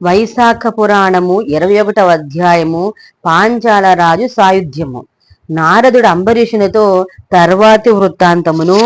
వైశాఖ పురాణము ఇరవై ఒకటవ అధ్యాయము పాంచాల రాజు సాయుధ్యము. నారదుడు అంబరీషునితో తర్వాతి వృత్తాంతమును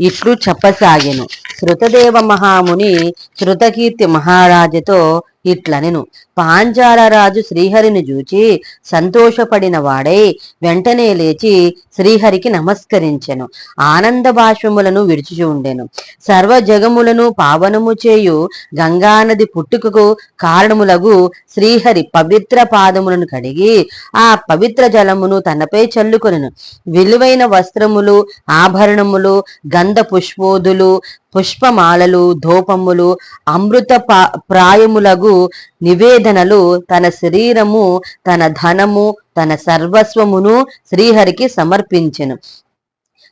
ఇట్లు చెప్పసాగెను. శృతదేవ మహాముని శృతకీర్తి మహారాజుతో ఇట్లనెను. పాంచాలరాజు శ్రీహరిని చూచి సంతోషపడిన వాడై వెంటనే లేచి శ్రీహరికి నమస్కరించెను. ఆనంద భాష్యములను విడిచిచుండెను సర్వ జగములను పావనము చేయు గంగానది పుట్టుకకు కారణములగు శ్రీహరి పవిత్ర పాదములను కడిగి ఆ పవిత్ర జలమును తనపై చల్లుకొనెను. విలువైన వస్త్రములు ఆభరణములు గంధ పుష్పోదులు పుష్పమాలలు ధూపములు అమృత ప్రాయములగు నివేదనలు తన శరీరము తన ధనము తన సర్వస్వమును శ్రీహరికి సమర్పించెను.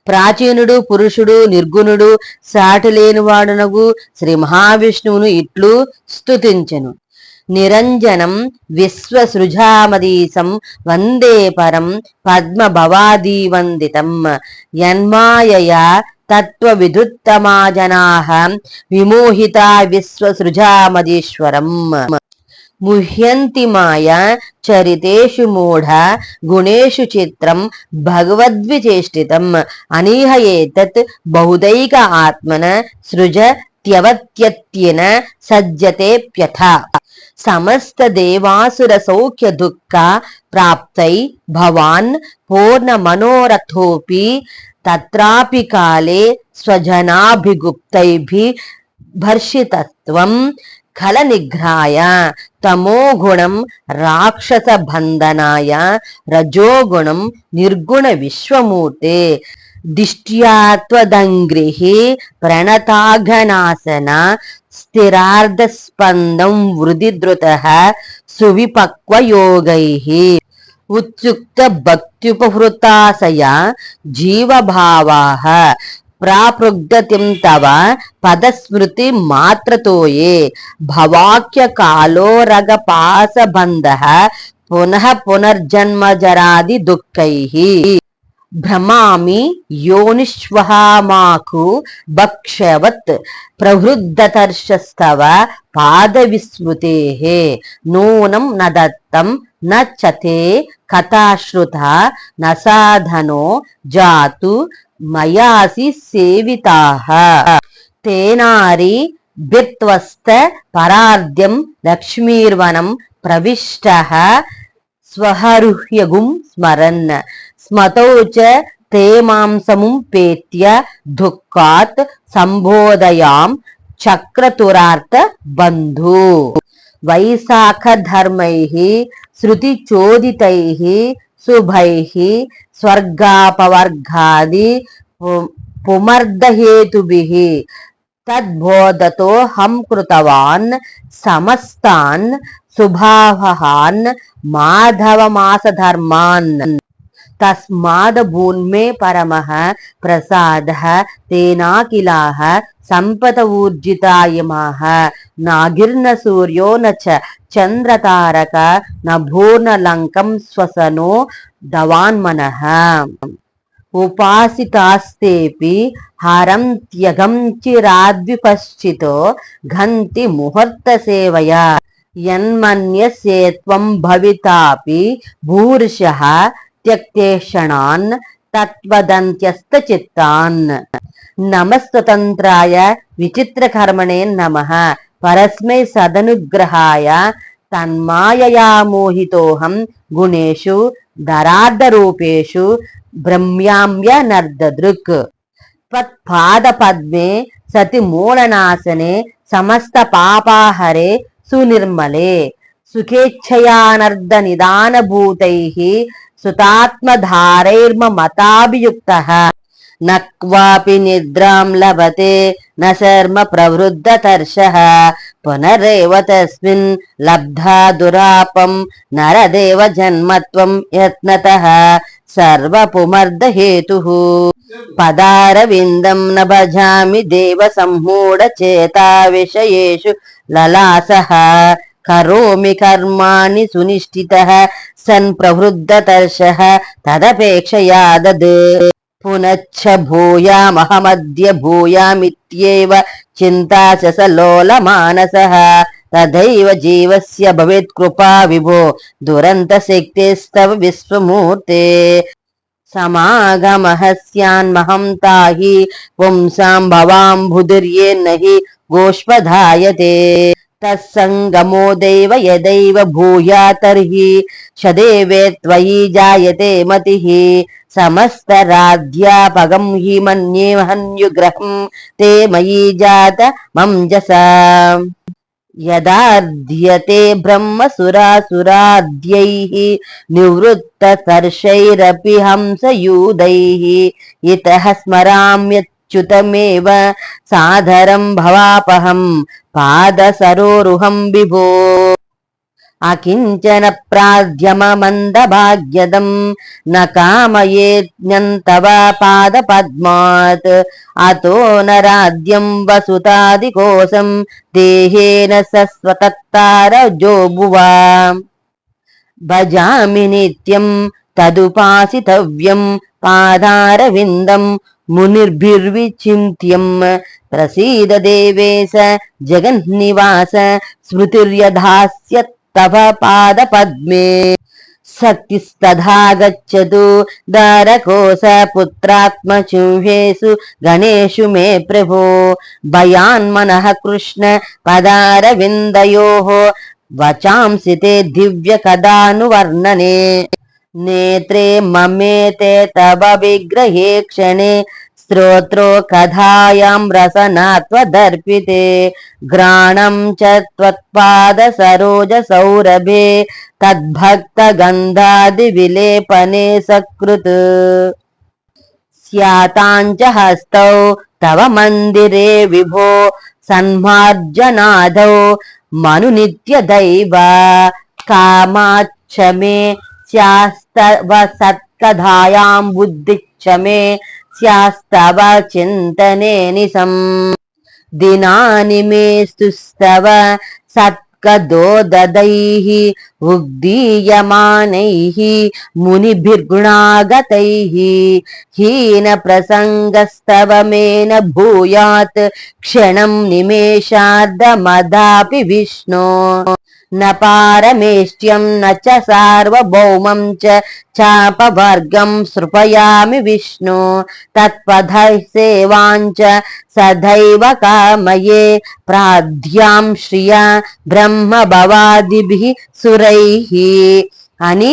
ప్రాచీనుడు పురుషుడు నిర్గుణుడు సాటి లేనివాడునగు శ్రీ మహావిష్ణువును ఇట్లు స్తుతించెను. నిరంజనం విశ్వసృజామదీశం వందే పరం పద్మభవాదీవందితం యన్మాయయా తత్వవిదుత్తమాజనాః విమోహిత విశ్వసృజామదీశ్వరం ముహ్యంతి మాయ చరితేషు మూఢ గుణేషు చిత్రం భగవద్విచేష్టితం అనీహ ఏతత్ బహుదైక ఆత్మన సృజ త్యవత్యత్యన సజ్జతేప్యథ సమస్త దేవాసుర సౌఖ్య దుఃఖ ప్రాప్తై భవాన్ పూర్ణ మనోరథోపి తత్రాపి కాలే స్వజనాభిగుప్తైభి భర్షితత్వం కల నిఘ్రాయ తమోగుణం రాక్షస బంధనాయ రజోగుణం నిర్గుణ విశ్వమూర్తే దిష్ట్యాత్వదంగ్రిహి ప్రణతాఘనాసన స్థిరార్ధస్పందం వృదిద్రుత సువిపక్వయోగై ఉత్సుక్త భక్తి భక్త్యుపహృతాశయ జీవభావాః ప్రాపృగ్ధతిం తవ పదస్మృతి మాత్రతోయే భవాక్య కాలోరగ పునః పునర్జన్మజరాది దుఃఖై భ్రమామి యోనిష్వహామాకు భక్షవత్ ప్రవృద్ధతర్షస్తవ పాదవిస్మృతే. నూనం న దత్తం న చతే కథాశ్రుత న సాధనో జాతు మయాసి సేవితాః. తేనారి బిత్వస్త పరార్ధ్యం లక్ష్మీర్వనం ప్రవిష్టః. స్వహరుహ్యగుం స్మరన్ స్మతౌ చ తే మాంసముం పేత్య దుఃఖాత్ సంబోధయాం చక్రతురార్త బంధు వైశాఖ ధర్మై శృతి చోదితై శుభై స్వర్గాపవర్గాది పుమర్దహేతుభి తద్బోధతో హం కృతవాన్ సమస్తాన్ శుభావహాన్ మాధవమాసధర్మాన్ తస్మాదభూన్మే పరమ ప్రసాద తేనాకిలాహ సంపద ఊర్జితాయమాహ నాగిర్న సూర్యో న చంద్రతారక న లంకం శ్వసనో దవాన్మన ఉపాసితాస్తేపి హరం త్యగం చిరాద్విపశ్చితో ఘంతి ముహూర్త సేవయా యన్మన్యసేత్వం భవితాపి భూర్షః త్యక్తే త్యక్తేషణాన్ తత్వదంత్యస్తచిత్తాన్ నమస్వతంత్రాయ విచిత్రకర్మణే నమ పరస్మై సదనుగ్రహాయ తన్మాయయా మోహితోహం గుణేషు దరార్ధరూపేషు బ్రహ్మ్యామ్య నర్దదృక్ త్వత్పాదపద్మే సతి మూలనాశనే సమస్త పాపాహరే సునిర్మలే సుఖేచ్ఛయానర్ద నిదానభూతై సుతాత్మధారైర్మమతాభియుక్త నక్వాపి నిద్రాం లభతే న శర్మ ప్రవృద్ధతర్ష పునరేవ తస్మిన్ లబ్ధా దురాపం నరదేవ జన్మత్వం యత్నత. సర్వపుమర్దహేతు. పదారవిందం న భజామి దేవ సమ్మూఢ చేతా విషయేషు లలాస. కరోమి కర్మాణి సునిష్ఠిత సన్ ప్రవృద్ధతర్షః తదపేక్షయా దద్ పునశ్చ భూయామహమద్య భూయామిత్యేవ చింతాశసలోల మానసః తథైవ జీవస్య భవేత్ కృపా విభో దురంత శక్తిస్తవ విశ్వమూర్తే సమాగమహస్యాన్మహం తాహి పుంసాం భవాంబుధిర్యేన్న నహి గోష్పధాయతే తత్సంగమో దైవ యదైవ భూయా తర్హి షదేవే త్వయి జాయతే మతి సమస్తరాధ్యాపగం హి మన్యే హన్యుగ్రహం తే మయీ జాత మంజస యదార్ధ్యతే బ్రహ్మ సురాసురాద్యై నివృత్త సర్షైరపి హంసయూదై ఇత స్మరామ్యత్ అత్యుతమేవ సాధరం భవాపహం పాదసరోరుహం విభో అకించన ప్రాధ్యమమందభాగ్యదం న కామయేజ్ఞంతవ పాదపద్మాత్ అతో నరాద్యం వసుతాదికోశం దేహేన సస్వతత్తారజోబువా భజామి నిత్యం తదుపాసితవ్యం పాదారవిందం మునిర్భిర్విచింత్యం ప్రసీద దేవేశ జగన్నివాస స్మృతిర్యధాస్య తవ పాద పద్మే శక్తిస్తథా గచ్చతు దారకోశ పుత్రాత్మచూహేషు గణేషు మే ప్రభో భయాన్మనః కృష్ణ పదారవిందయోః వచాంసి తే దివ్య కదానువర్ణనే నేత్రే మమేతే తవ విగ్రహే క్షణే స్తోత్రో కథాయాం రసనాత్వదర్పితే గ్రాణం చ త్వత్పాద సరోజ సౌరభే తద్భక్త గంధాది విలేపనే సకృత్ స్యాతాంచ హస్తౌ తవ మందిరే విభో సన్మార్జనాదౌ మను నిత్య దైవ కామాచ్చ మే శాస్తవ సత్కథాయాం బుద్ధిచ్చ మే శాస్తవ చింతనే నిసం దినాని మే స్తుస్తవ సత్కదోదదైః ఉద్దీయమానైః మునిభిర్గుణాగతైః హీన ప్రసంగస్తవ మేన భూయాత్ క్షణం నిమేషార్ధమదాపి విష్ణో న పారమేష్ట్యం న చ సార్వభౌమం చ చాపవర్గం సృపయామి విష్ణు. తత్పథ సేవాంచ సదైవ కామయే ప్రాధ్యాం శ్రియ బ్రహ్మ భవాదిభి సురైః. అని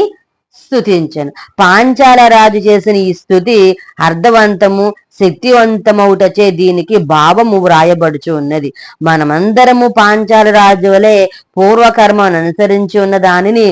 స్థుతించను పాంచాల రాజు చేసిన ఈ స్థుతి అర్థవంతము శక్తివంతమౌటచే దీనికి భావము వ్రాయబడుచు ఉన్నది. మనమందరము పాంచాల రాజు వలె పూర్వకర్మను అనుసరించి ఉన్న దానిని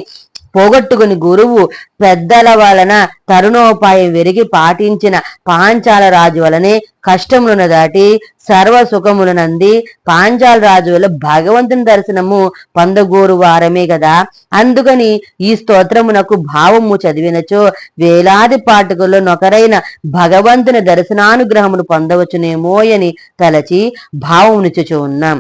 పోగొట్టుకుని గురువు పెద్దల వలన తరుణోపాయం వెరిగి పాటించిన పాంచాల రాజు వలనే కష్టములను దాటి సర్వ సుఖములనంది పాంచాల రాజు వల్ల భగవంతుని దర్శనము పొందగోరు వారమే కదా అందుకని ఈ స్తోత్రమునకు భావము చదివినచో వేలాది పాఠకుల్లో నొకరైన భగవంతుని దర్శనానుగ్రహమును పొందవచ్చునేమో అని తలచి భావమునిచుచు ఉన్నాం.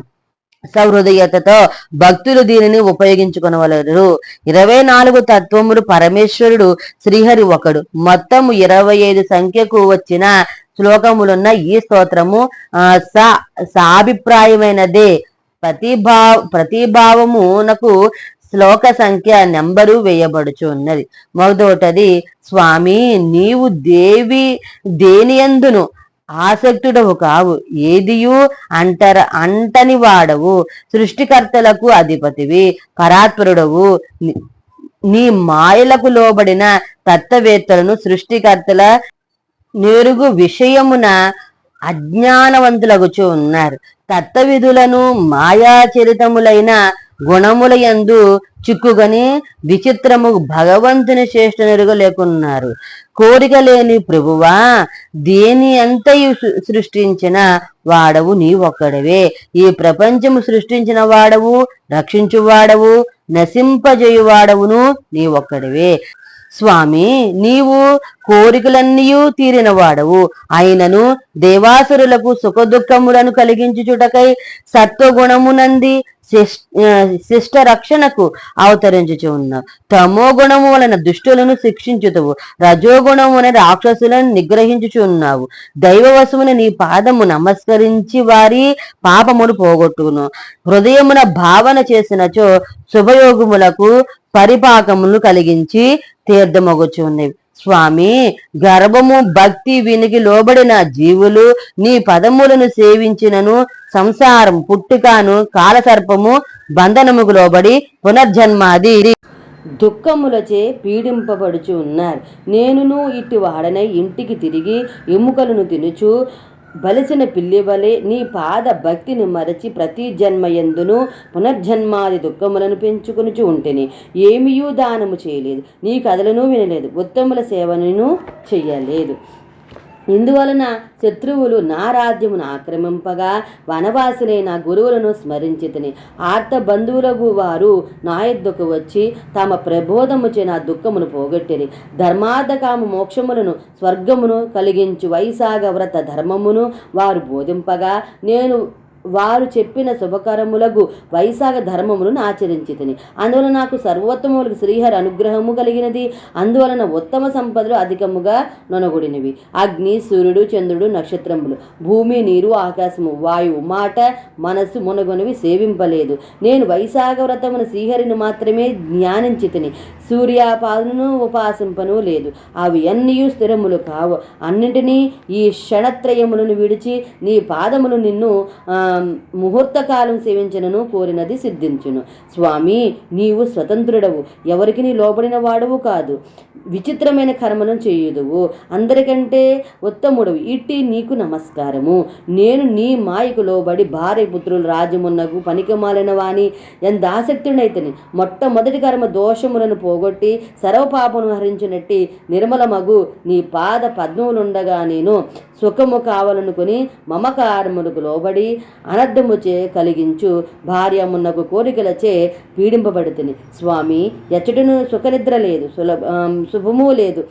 సహృదయతతో భక్తులు దీనిని ఉపయోగించుకొనవలరు ఇరవై నాలుగు తత్వములు పరమేశ్వరుడు శ్రీహరి ఒకడు. మొత్తము ఇరవై ఐదు సంఖ్యకు వచ్చిన శ్లోకములున్న ఈ స్తోత్రము ఆ సా సాభిప్రాయమైనదే. ప్రతిభా ప్రతిభావమునకు శ్లోక సంఖ్య నెంబరు వేయబడుచు ఉన్నది మొదటది స్వామి నీవు దేవి దేనియందును? ఆసక్తుడవు కావు ఏదియు అంటర అంటని వాడవు. సృష్టికర్తలకు అధిపతివి. పరాత్పరుడవు. నీ మాయలకు లోబడిన తత్వవేత్తలను సృష్టికర్తల నేరుగు విషయమున అజ్ఞానవంతులగుచు ఉన్నారు. తత్వవిధులను మాయాచరితములైన గుణముల యందు చిక్కుగని విచిత్రము భగవంతుని శ్రేష్ఠ లేకున్నారు. కోరిక లేని ప్రభువా దేని అంతయు సృష్టించిన వాడవు నీ ఒక్కడవే. ఈ ప్రపంచము సృష్టించిన వాడవు రక్షించు వాడవు నశింపజేయువాడవును నీ ఒక్కడవే. స్వామి నీవు కోరికలన్నీ తీరిన వాడవు. అయినను దేవాసురులకు సుఖదుఖములను కలిగించుచుటకై సత్వగుణమునంది శిష్ట రక్షణకు అవతరించుచు ఉన్నావు తమో గుణము వలన దుష్టులను శిక్షించుతువు రజోగుణము వలన రాక్షసులను నిగ్రహించుచు ఉన్నావు దైవ వశమున నీ పాదము నమస్కరించి వారి పాపమును పోగొట్టును హృదయమున భావన చేసినచో శుభయోగములకు పరిపాకములు కలిగించి తీర్థమొగుచున్నవి. స్వామి గర్భము భక్తి వినికి లోబడిన జీవులు నీ పదములను సేవించినను సంసారం పుట్టుకాను కాలసర్పము బంధనముకు లోబడి పునర్జన్మాది. దుఃఖములచే పీడింపబడుచు ఉన్నారు. నేనును ఇటు వాడనై ఇంటికి తిరిగి ఎముకలను తినుచు బలిసిన పిల్లివలే నీ పాద భక్తిని మరచి ప్రతి జన్మయందును పునర్జన్మాది దుఃఖములను పెంచుకొనుచు ఉంటేని. ఏమియూ దానము చేయలేదు. నీ కథలను వినలేదు. ఉత్తముల సేవను చెయ్యలేదు ఇందువలన శత్రువులు నా రాజ్యమును ఆక్రమింపగా వనవాసులైన గురువులను స్మరించితిని. ఆర్త బంధువులకు వారు నా యొద్దకు వచ్చి తమ ప్రబోధముచే నా దుఃఖమును పోగొట్టిరి. ధర్మార్థకామ మోక్షములను స్వర్గమును కలిగించు వైశాగ వ్రత ధర్మమును వారు బోధింపగా నేను వారు చెప్పిన శుభకరములకు వైశాఖ ధర్మములను ఆచరించితిని. అందువలన నాకు సర్వోత్తములకు శ్రీహరి అనుగ్రహము కలిగినది. అందువలన ఉత్తమ సంపదలు అధికముగా నొనగుడినవి. అగ్ని సూర్యుడు చంద్రుడు నక్షత్రములు. భూమి నీరు ఆకాశము వాయువు మాట మనస్సు మునగొనివి సేవింపలేదు. నేను వైశాఖ వ్రతమును శ్రీహరిని మాత్రమే జ్ఞానించితిని సూర్యాపాలను ఉపాసింపను లేదు. అవి అన్నీ స్థిరములు కావు. అన్నింటినీ ఈ క్షణత్రయములను విడిచి నీ పాదములు నిన్ను ఆ, ముహూర్తకాలం సేవించినను కోరినది సిద్ధించును. స్వామి నీవు స్వతంత్రుడవు. ఎవరికి నీ లోబడిన వాడవు కాదు. విచిత్రమైన కర్మను చేయుదువు. అందరికంటే ఉత్తముడవు. ఇట్టి నీకు నమస్కారము. నేను నీ మాయకు లోబడి భార్య పుత్రులు రాజమున్నకు పనికిమాలిన వాణి ఎంత ఆసక్తుడైతని మొట్టమొదటి కర్మ దోషములను పోగొట్టి సర్వపాపను హరించినట్టి నిర్మలమగు నీ పాద పద్మములుండగా నేను సుఖము కావాలనుకుని మమకారములకు లోబడి అనర్థముచే కలిగించు. భార్యమున్నకు కోరికలచే పీడింపబడుతుంది. స్వామి ఎచ్చటను సుఖనిద్ర లేదు సులభ శుభము లేదు.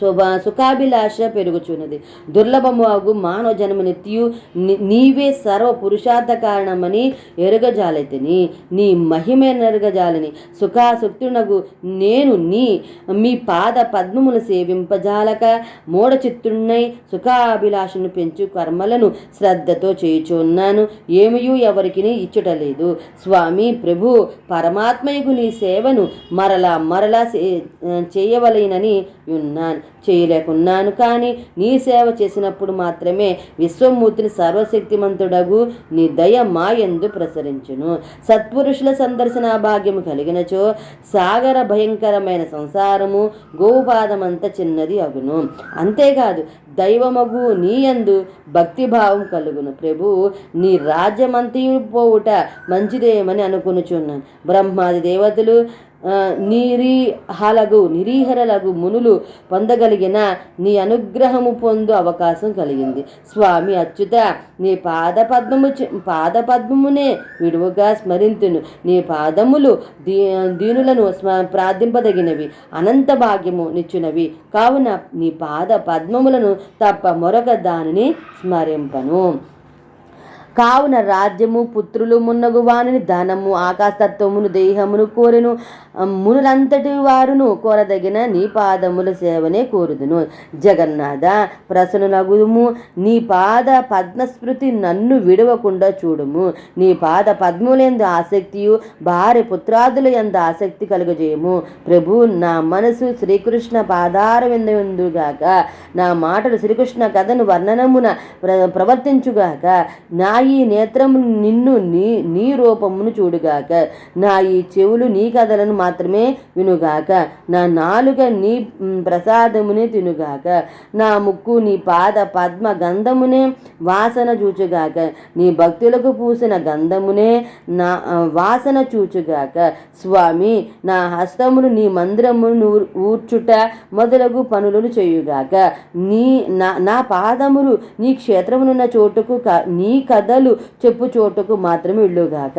శుభ సుఖాభిలాష పెరుగుచున్నది. దుర్లభము అగు మానవ జన్మ నిత్యు నీవే సర్వ పురుషార్థ కారణమని ఎరుగజాలైతిని. నీ మహిమెనరుగజాలని సుఖాసుక్తునగు నేను నీ మీ పాద పద్మములు సేవింపజాలక మూఢచిత్తున్నై సుఖాభిలాషను పెంచు కర్మలను శ్రద్ధతో చేయుచున్నాను. ఏమయూ ఎవరికి ఇచ్చుటలేదు. స్వామి ప్రభు పరమాత్మయకు నీ సేవను మరలా మరలా చే- చేయవలెనని ఉన్నాను చేయలేకున్నాను. కానీ నీ సేవ చేసినప్పుడు మాత్రమే విశ్వమూర్తిని సర్వశక్తిమంతుడగు నీ దయ మాయందు ప్రసరించును. సత్పురుషుల సందర్శన భాగ్యము కలిగినచో సాగర భయంకరమైన సంసారము గోపాదమంత చిన్నది అగును. అంతేకాదు దైవమగు నీయందు భక్తిభావం కలుగును ప్రభు. నీ రాజ్యమంతయు పోవుట మంచిదేమని అనుకునుచున్నాను. బ్రహ్మాది దేవతలు నిరీహలగు నిరీహరలగు మునులు పొందగలిగిన నీ అనుగ్రహము పొందు అవకాశం కలిగింది. స్వామి అచ్యుత నీ పాద పద్మము పాద పద్మమునే విడువగా స్మరింతును. నీ పాదములు దీ దీనులను స్మ ప్రార్థింపదగినవి. అనంత భాగ్యము నిచ్చునవి. కావున నీ పాద పద్మములను తప్ప మరొక దానిని స్మరింపను. కావున రాజ్యము పుత్రులు మున్నగు వానిని ధనము ఆకాశతత్వమును దేహమును కోరెను. మునులంతటి వారును కోరదగిన నీ పాదముల సేవనే కోరుదును. జగన్నాథ ప్రసన్నులగుము నీ పాద పద్మస్మృతి నన్ను విడవకుండా చూడుము. నీ పాద పద్ములందు ఆసక్తియు భార్య పుత్రాదుల ఎందు ఆసక్తి కలుగజేయము. ప్రభు నా మనసు శ్రీకృష్ణ పాదారవిందుగాక నా మాటలు శ్రీకృష్ణ కథను వర్ణనమున ప్ర ప్రవర్తించుగాక. నా ఈ నేత్రము నిన్ను నీ నీ రూపమును చూడుగాక. నా ఈ చెవులు నీ కథలను మాత్రమే వినుగాక. నా నాలుక నీ ప్రసాదమునే తినుగాక. నా ముక్కు నీ పాద పద్మ గంధమునే వాసన చూచుగాక. నీ భక్తులకు పూసిన గంధమునే నా వాసన చూచుగాక. స్వామి నా హస్తములు నీ మందిరమును ఊర్చుట మొదలగు పనులను చేయుగాక. నీ నా నా పాదములు నీ క్షేత్రమునున్న చోటుకు క- నీ కథలు చెప్పు చోటుకు మాత్రమే ఇల్లుగాక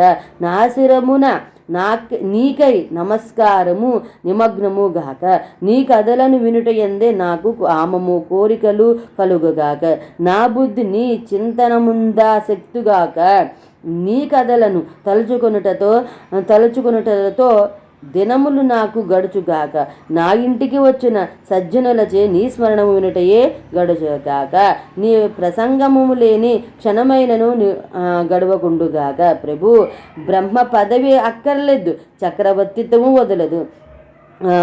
నా నీకై నమస్కారము నిమగ్నము గాక నీ కథలను వినుట ఎందే నాకు ఆమము కోరికలు కలుగుగాక. నా బుద్ధి నీ చింతనముందా శక్తుగాక. నీ కథలను తలుచుకొనుటతో తలుచుకొనుటతో దినములు నాకు గడుచుగాక. నా ఇంటికి వచ్చిన సజ్జనులచే నీ స్మరణము వినుటయే గడుచుగాక. నీ ప్రసంగము లేని క్షణమైనను గడవకుండుగాక. ప్రభు బ్రహ్మ పదవి అక్కర్లేదు. చక్రవర్తిత్వము వదలదు.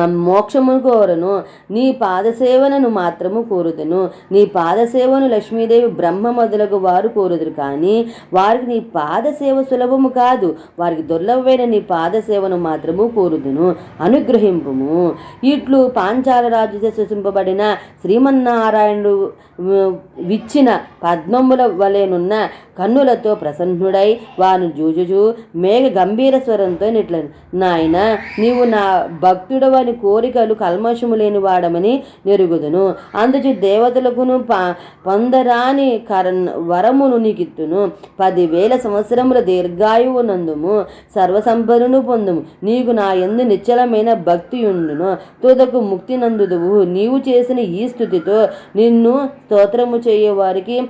మోక్షము కోరను నీ పాదసేవనను మాత్రము కోరుదును. నీ పాదసేవను లక్ష్మీదేవి బ్రహ్మ మొదలగు వారు కోరుదురు కానీ వారికి నీ పాదసేవ సులభము కాదు. వారికి దుర్లభమైన నీ పాదసేవను మాత్రము కోరుదును. అనుగ్రహింపుము. ఇట్లు పాంచాల రాజు సూచింపబడిన శ్రీమన్నారాయణుడు విచ్చిన పద్మముల వలెనున్న కన్నులతో ప్రసన్నుడై వాను జూజుజు మేఘ గంభీర స్వరంతో నిట్లను. నాయన నీవు నా భక్తుడవని కోరికలు కల్మషము లేని వాడమని నెరుగుదును. అందుచు దేవతలకును ప పొందరాని కరన్ వరమును నీకిత్తును. పదివేల సంవత్సరముల దీర్ఘాయువు నందుము. సర్వసంపదను పొందుము. నీకు నా ఎందు నిశ్చలమైన భక్తియుండును. తుదకు ముక్తి నందుదువు. నీవు చేసిన ఈ స్థుతితో నిన్ను స్తోత్రము చేయే వారికి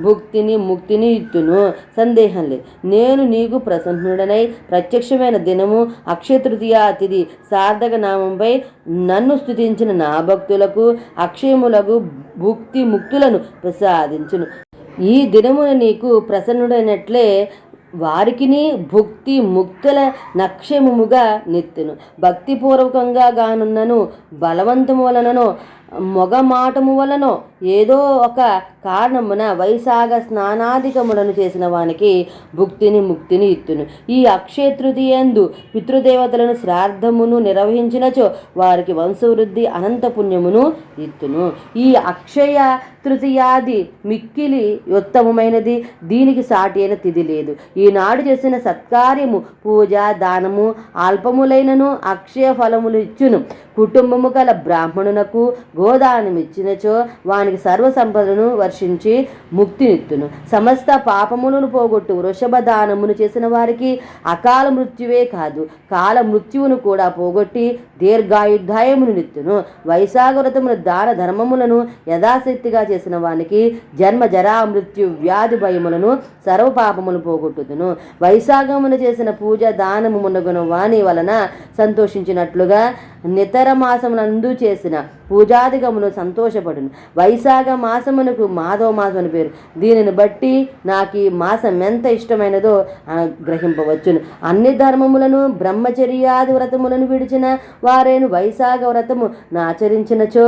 భుక్తి విముక్తిని ముక్తిని ఇత్తును. సందేహం లేదు. నేను నీకు ప్రసన్నుడనై ప్రత్యక్షమైన దినము అక్షయతృతీయ అతిథి సార్థక నామంపై నన్ను స్థుతించిన నా భక్తులకు అక్షయములకు భుక్తి ముక్తులను ప్రసాదించును. ఈ దినమున నీకు ప్రసన్నుడైనట్లే వారికిని భుక్తి ముక్తుల నక్షముగా నెత్తును. భక్తిపూర్వకంగా గానున్నను బలవంతములనను మాటము వలనో ఏదో ఒక కారణమున వైశాగ స్నానాధికములను చేసిన వానికి భుక్తిని ముక్తిని ఇత్తును. ఈ అక్షయ తృతీయందు పితృదేవతలను శ్రాద్ధమును నిర్వహించినచో వారికి వంశవృద్ధి అనంత పుణ్యమును ఇత్తును. ఈ అక్షయ తృతీయాది మిక్కిలి ఉత్తమమైనది దీనికి సాటి అయిన తిథి లేదు. ఈనాడు చేసిన సత్కార్యము పూజ దానము అల్పములైనను అక్షయ ఫలములు ఇచ్చును. కుటుంబము గల బ్రాహ్మణునకు గోదానం ఇచ్చినచో వానికి సర్వ సంపదను వర్షించి ముక్తినిత్తును. సమస్త పాపములను పోగొట్టు వృషభ దానమును చేసిన వారికి అకాల మృత్యువే కాదు కాల మృత్యువును కూడా పోగొట్టి దీర్ఘాయుద్ధాయమును నిత్తును. వైశాఖ దాన ధర్మములను యథాశక్తిగా చేసిన వానికి జన్మ జరా మృత్యు వ్యాధి భయములను సర్వ పాపములు పోగొట్టుదును. వైశాఖమును చేసిన పూజ దానము మునగున వాని వలన సంతోషించినట్లుగా నితర మాసమునందు చేసిన పూజాదిగమును సంతోషపడును. వైశాఖ మాసమునకు మాధవ మాసం అని పేరు. దీనిని బట్టి నాకు ఈ మాసం ఎంత ఇష్టమైనదో గ్రహింపవచ్చును అన్ని ధర్మములను బ్రహ్మచర్యాది వ్రతములను విడిచిన వారేను వైశాఖ వ్రతము ఆచరించినచో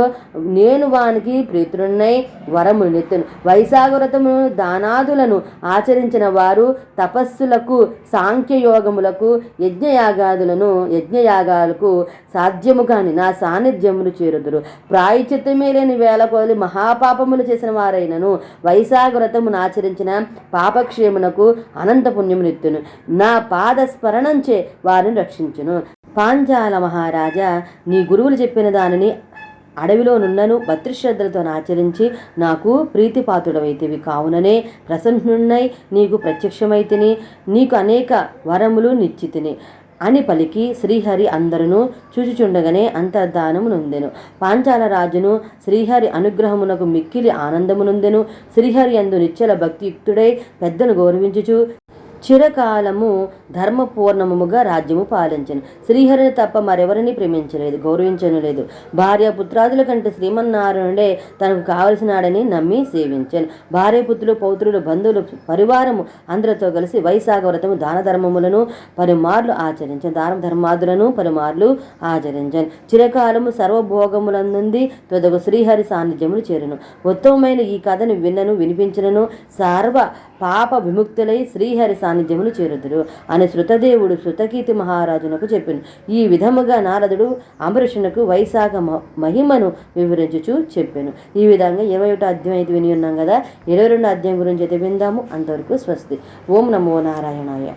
నేను వానికి ప్రీతున్నై వరములు నెత్తును. వైశాఖ వ్రతము దానాదులను ఆచరించిన వారు తపస్సులకు సాంఖ్యయోగములకు యజ్ఞయాగాదులను యజ్ఞయాగాలకు సాధ్యము కాని నా సాన్నిధ్యమును చేరుదురు. ప్రాయచిత్తమే లేని వేల మహాపాపములు చేసిన వారైనను వైశాఖ వ్రతమును ఆచరించిన పాపక్షేమునకు అనంత పుణ్యమునిత్తును నా పాద స్మరణంచే వారిని రక్షించును. పాంచాల మహారాజా నీ గురువులు చెప్పిన దానిని అడవిలో నున్నను భద్రశ్రద్ధలతో ఆచరించి నాకు ప్రీతిపాత్రుడవైతివి. కావుననే ప్రసన్నున్నై నీకు ప్రత్యక్షమైతిని నీకు అనేక వరములు నిశ్చితిని. అని పలికి శ్రీహరి అందరును చూచుచుండగానే అంతర్ధానము నొందెను. పాంచాల రాజును శ్రీహరి అనుగ్రహమునకు మిక్కిలి ఆనందమునుందెను శ్రీహరి అందు నిశ్చల భక్తియుక్తుడై పెద్దను గౌరవించుచు చిరకాలము ధర్మపూర్ణముగా రాజ్యము పాలించను. శ్రీహరిని తప్ప మరెవరిని ప్రేమించలేదు గౌరవించను లేదు. భార్య పుత్రాదుల కంటే శ్రీమన్నారాయణుడే తనకు కావలసినాడని నమ్మి సేవించాను. భార్య పుత్రులు పౌత్రులు బంధువులు పరివారము అందరితో కలిసి వైశాఖ వ్రతము దాన ధర్మములను పలుమార్లు ఆచరించాను. దాన ధర్మాదులను పలుమార్లు ఆచరించాను. చిరకాలము సర్వభోగములందుంది తొదగు శ్రీహరి సాన్నిధ్యములు చేరును. ఉత్తమమైన ఈ కథను విన్నను వినిపించినను సర్వ పాప విముక్తులై శ్రీహరి సాన్నిధ్యములు చేరుదురు. అని శృతదేవుడు శృతకీర్తి మహారాజునకు చెప్పాను. ఈ విధముగా నారదుడు అంబరీషునకు వైశాఖ మ- మహిమను వివరించుచు చెప్పాను. ఈ విధంగా ఇరవై ఒకటి అధ్యాయం అయితే విని ఉన్నాం కదా. ఇరవై రెండు అధ్యాయం గురించి అయితే విందాము. అంతవరకు స్వస్తి. ఓం నమో నారాయణాయ.